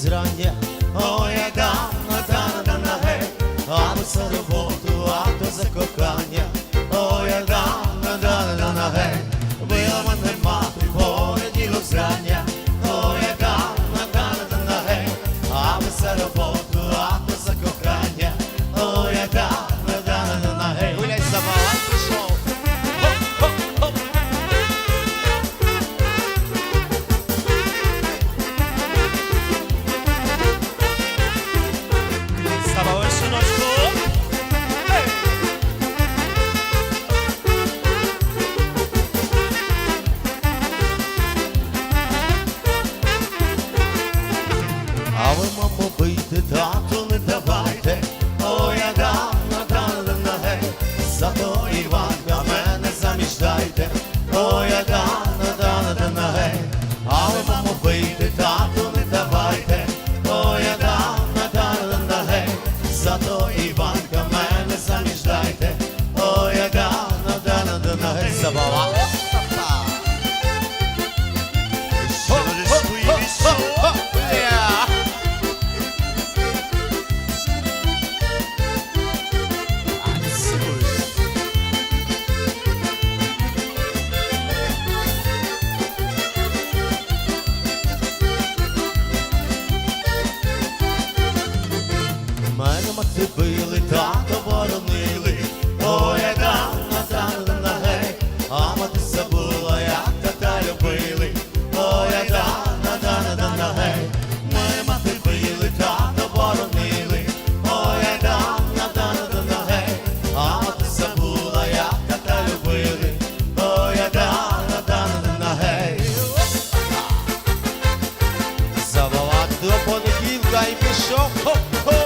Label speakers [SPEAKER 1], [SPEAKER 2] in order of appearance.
[SPEAKER 1] зрання, ой, я дам, на дана на гей, а то за роботу, а то за кохання, мамо, тату не давайте, ой, я дам, дам, дам на гей, зато Іванка мене заміж дайте, ой, я дам, дам, дам на гей, а ви, мамо, бийте, тату не давайте, ой, я дам, дам, дам на гей, зато Іванка мене заміж дайте, ой, я дам, дам, дам на гей, забава. хлопці били, тато воронили, ой, яка вона гей, а мати забула, як тата любили, ой, яка на гей, ми мати били, тато боронили, ой, яка на гей, а мати забула, як
[SPEAKER 2] тата любили, ой, дана
[SPEAKER 1] дана, гей. Заволати до понеділка і пішов, хоп-хоп.